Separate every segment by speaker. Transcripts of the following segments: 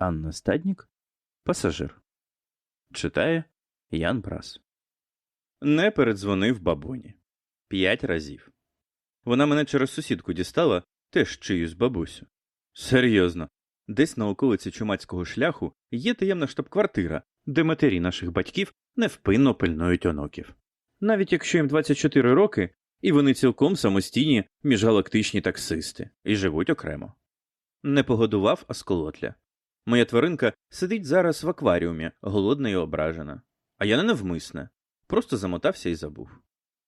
Speaker 1: Анна Стаднік, пасажир. Читає Ян Прас. Не передзвонив бабуні. П'ять разів. Вона мене через сусідку дістала теж чиюсь бабусю. Серйозно, десь на околиці чумацького шляху є таємна штаб-квартира, де матері наших батьків невпинно пильнують онуків. Навіть якщо їм 24 роки, і вони цілком самостійні міжгалактичні таксисти і живуть окремо. Не погодував, а сколотля. Моя тваринка сидить зараз в акваріумі, голодна і ображена. А я не навмисне, просто замотався і забув.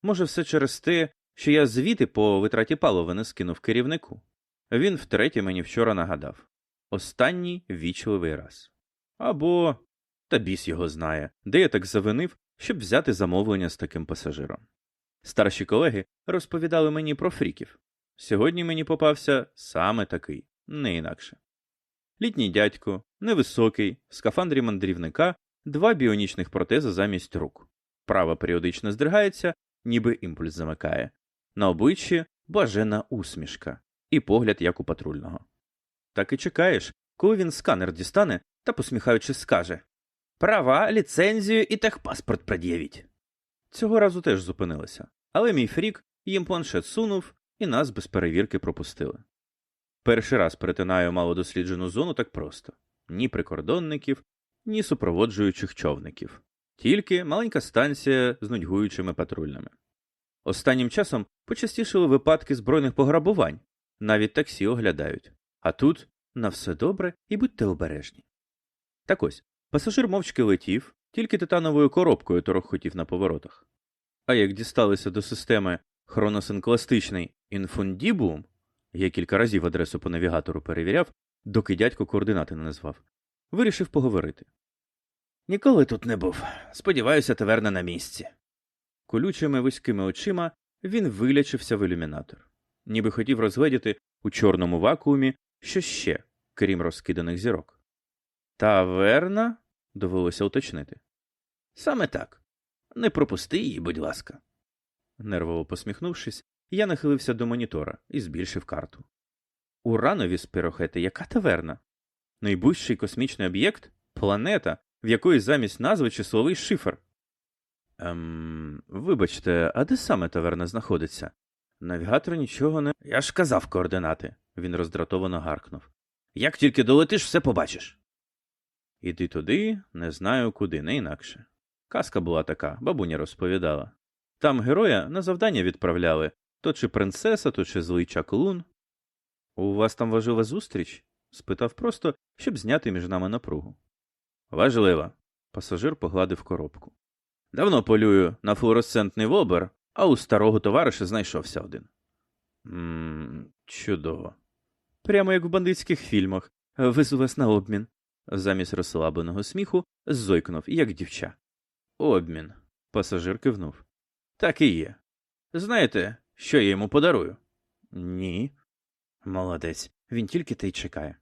Speaker 1: Може, все через те, що я звіти по витраті палива не скинув керівнику. Він втретє мені вчора нагадав останній вічливий раз. Або та біс його знає, де я так завинив, щоб взяти замовлення з таким пасажиром. Старші колеги розповідали мені про фріків. Сьогодні мені попався саме такий, не інакше. Літній дядько, невисокий, в скафандрі мандрівника, два біонічних протези замість рук. Права періодично здригається, ніби імпульс замикає. На обличчі блажена усмішка і погляд як у патрульного. Так і чекаєш, коли він сканер дістане та посміхаючись скаже Права, ліцензію і техпаспорт пред'явіть. Цього разу теж зупинилися, але мій фрік їм планшет сунув і нас без перевірки пропустили. Перший раз перетинаю малодосліджену зону так просто ні прикордонників, ні супроводжуючих човників, тільки маленька станція з нудьгуючими патрульними. Останнім часом почастішили випадки збройних пограбувань, навіть таксі оглядають, а тут на все добре і будьте обережні. Так ось пасажир мовчки летів, тільки титановою коробкою торохотів на поворотах. А як дісталися до системи хроносинкластичний інфундібуум, я кілька разів адресу по навігатору перевіряв, доки дядько координати не назвав, вирішив поговорити. Ніколи тут не був. Сподіваюся, таверна на місці. Колючими вузькими очима він вилячився в ілюмінатор, ніби хотів розгледіти у чорному вакуумі що ще, крім розкиданих зірок. Таверна? довелося уточнити. Саме так. Не пропусти її, будь ласка. Нервово посміхнувшись, я нахилився до монітора і збільшив карту. Уранові спирохети яка таверна? Найближчий космічний об'єкт планета, в якої замість назви числовий шифр. Ем, Вибачте, а де саме таверна знаходиться? Навігатор нічого не. Я ж казав координати, він роздратовано гаркнув. Як тільки долетиш, все побачиш. Іди туди, не знаю куди, не інакше. Казка була така, бабуня розповідала. Там героя на завдання відправляли то чи принцеса, то чи злий чаклун. У вас там важлива зустріч? спитав просто, щоб зняти між нами напругу. Важлива. Пасажир погладив коробку. Давно полюю на флуоресцентний вобер, а у старого товариша знайшовся один. Ммм, чудово. Прямо як в бандитських фільмах. Везу вас на обмін. Замість розслабленого сміху зойкнув, як дівча. Обмін. Пасажир кивнув. Так і є. Знаєте, що я йому подарую? Ні. Молодець. Він тільки те й чекає.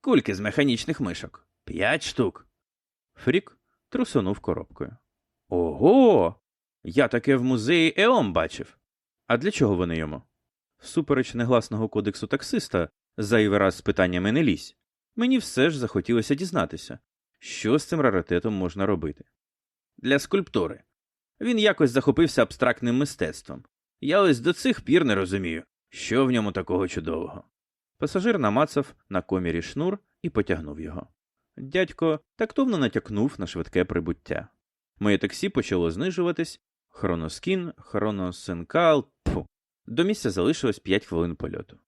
Speaker 1: Кульки з механічних мишок. П'ять штук. Фрік трусонув коробкою. Ого! Я таке в музеї Еом бачив. А для чого вони йому? Всупереч негласного кодексу таксиста, зайвий раз з питаннями не лізь. Мені все ж захотілося дізнатися, що з цим раритетом можна робити. Для скульптури. Він якось захопився абстрактним мистецтвом. Я ось до цих пір не розумію, що в ньому такого чудового. Пасажир намацав на комірі шнур і потягнув його. Дядько тактовно натякнув на швидке прибуття. Моє таксі почало знижуватись, хроноскін, хроносенкал, пфу. До місця залишилось 5 хвилин польоту.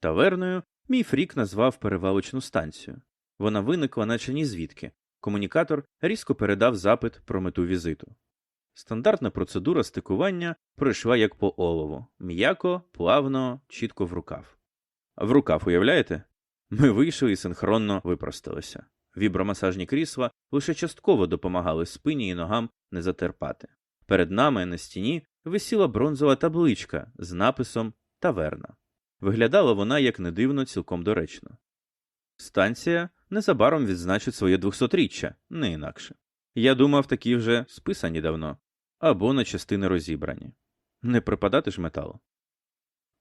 Speaker 1: Таверною мій фрік назвав перевалочну станцію. Вона виникла, наче ні звідки. Комунікатор різко передав запит про мету візиту. Стандартна процедура стикування пройшла як по олову м'яко, плавно, чітко в рукав. В рукав, уявляєте? Ми вийшли і синхронно випросталися. Вібромасажні крісла лише частково допомагали спині і ногам не затерпати. Перед нами на стіні висіла бронзова табличка з написом Таверна. Виглядала вона, як не дивно, цілком доречно. Станція незабаром відзначить своє двохсотріччя, не інакше. Я думав, такі вже списані давно або на частини розібрані. Не припадати ж металу.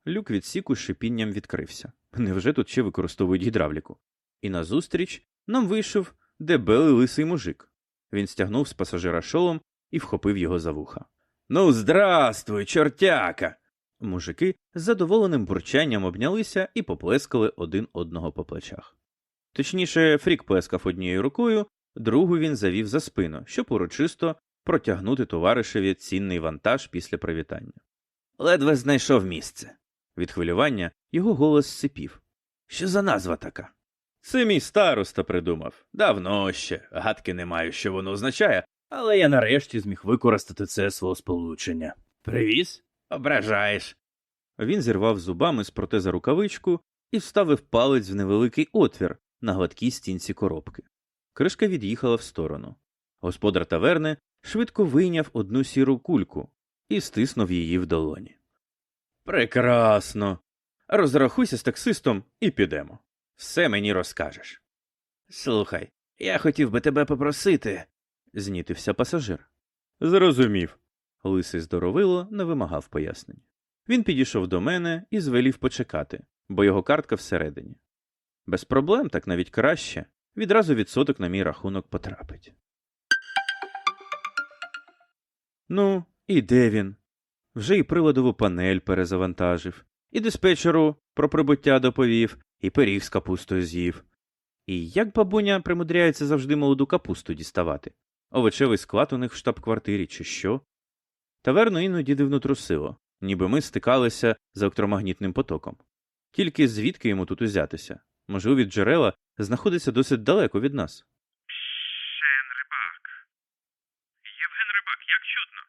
Speaker 1: Люк відсіку з шипінням відкрився. Невже тут ще використовують гідравліку? І назустріч нам вийшов дебелий лисий мужик. Він стягнув з пасажира шолом і вхопив його за вуха. Ну, здравствуй, чортяка. Мужики з задоволеним бурчанням обнялися і поплескали один одного по плечах. Точніше, Фрік плескав однією рукою, другу він завів за спину, щоб урочисто протягнути товаришеві цінний вантаж після привітання. Ледве знайшов місце. Від хвилювання його голос сипів. Що за назва така? Це мій староста придумав. Давно ще, гадки не маю, що воно означає, але я нарешті зміг використати це свого сполучення. Привіз? Ображаєш. Він зірвав зубами з протеза рукавичку і вставив палець в невеликий отвір на гладкій стінці коробки. Кришка від'їхала в сторону. Господар таверни швидко вийняв одну сіру кульку і стиснув її в долоні. Прекрасно. Розрахуйся з таксистом і підемо. Все мені розкажеш. Слухай, я хотів би тебе попросити, знітився пасажир. Зрозумів. Лисий здоровило не вимагав пояснень. Він підійшов до мене і звелів почекати, бо його картка всередині. Без проблем, так навіть краще, відразу відсоток на мій рахунок потрапить. Ну, і де він? Вже і приладову панель перезавантажив, і диспетчеру про прибуття доповів, і пиріг з капустою з'їв. І як бабуня примудряється завжди молоду капусту діставати? Овочевий склад у них в штаб-квартирі, чи що? Таверну іноді дивно трусило, ніби ми стикалися з електромагнітним потоком. Тільки звідки йому тут узятися? Можливо, від джерела знаходиться досить далеко від нас.
Speaker 2: Шен Рибак. Євген Рибак, як чутно?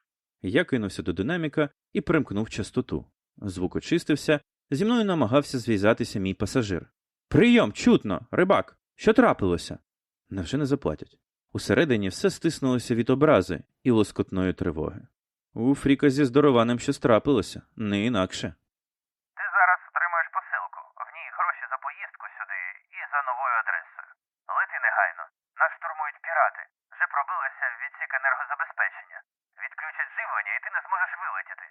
Speaker 1: Я кинувся до динаміка і примкнув частоту. Звук очистився, зі мною намагався зв'язатися мій пасажир. Прийом, чутно, рибак. Що трапилося? Невже не заплатять? Усередині все стиснулося від образи і лоскотної тривоги. У Фріка зі здорованим щось трапилося, не інакше.
Speaker 2: Ти зараз отримаєш посилку. В ній гроші за поїздку сюди і за новою адресою. Лети негайно. Нас штурмують пірати. Вже пробилися в відсік енергозабезпечення. Відключать живлення, і ти не зможеш вилетіти.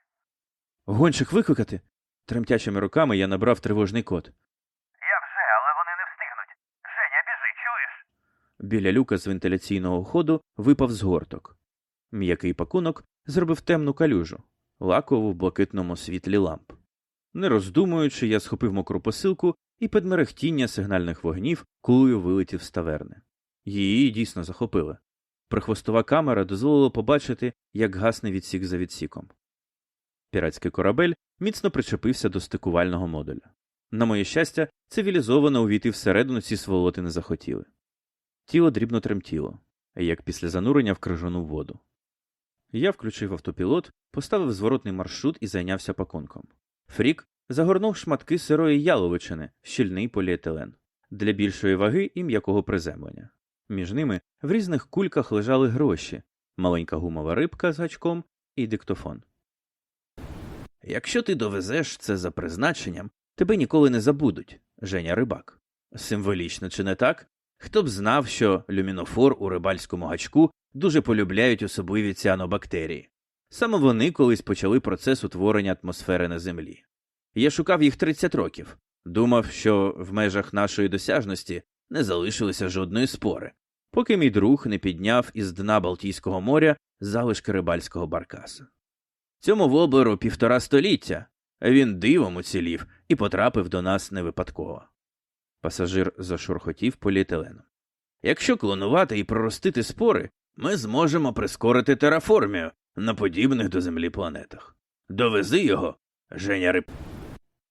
Speaker 1: Гонщик викликати? Тремтячими руками я набрав тривожний код.
Speaker 2: Я вже, але вони не встигнуть. Женя, біжи, чуєш?
Speaker 1: Біля люка з вентиляційного ходу випав згорток. М'який пакунок зробив темну калюжу, лакову в блакитному світлі ламп. Не роздумуючи, я схопив мокру посилку і під мерехтіння сигнальних вогнів кулею вилетів з таверни. Її дійсно захопили. Прихвостова камера дозволила побачити, як гасне відсік за відсіком. Піратський корабель міцно причепився до стикувального модуля. На моє щастя, цивілізовано увійти всередину ці сволоти не захотіли. Тіло дрібно тремтіло, як після занурення в крижану воду. Я включив автопілот, поставив зворотний маршрут і зайнявся пакунком. Фрік загорнув шматки сирої яловичини, щільний поліетилен, для більшої ваги і м'якого приземлення. Між ними в різних кульках лежали гроші, маленька гумова рибка з гачком і диктофон. Якщо ти довезеш це за призначенням, тебе ніколи не забудуть, Женя Рибак. Символічно чи не так? Хто б знав, що люмінофор у рибальському гачку дуже полюбляють особливі ціанобактерії. Саме вони колись почали процес утворення атмосфери на землі. Я шукав їх 30 років, думав, що в межах нашої досяжності не залишилося жодної спори, поки мій друг не підняв із дна Балтійського моря залишки рибальського баркаса. Цьому воблеру півтора століття, він дивом уцілів і потрапив до нас не випадково. Пасажир зашурхотів поліетиленом. Якщо клонувати і проростити спори, ми зможемо прискорити тераформію на подібних до Землі планетах. Довези його, Женя Риб.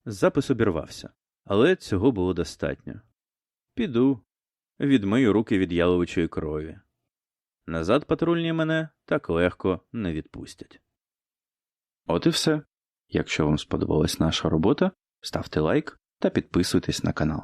Speaker 1: Запис обірвався, але цього було достатньо. Піду, відмию руки від яловичої крові. Назад патрульні мене так легко не відпустять. От і все. Якщо вам сподобалась наша робота, ставте лайк та підписуйтесь на канал.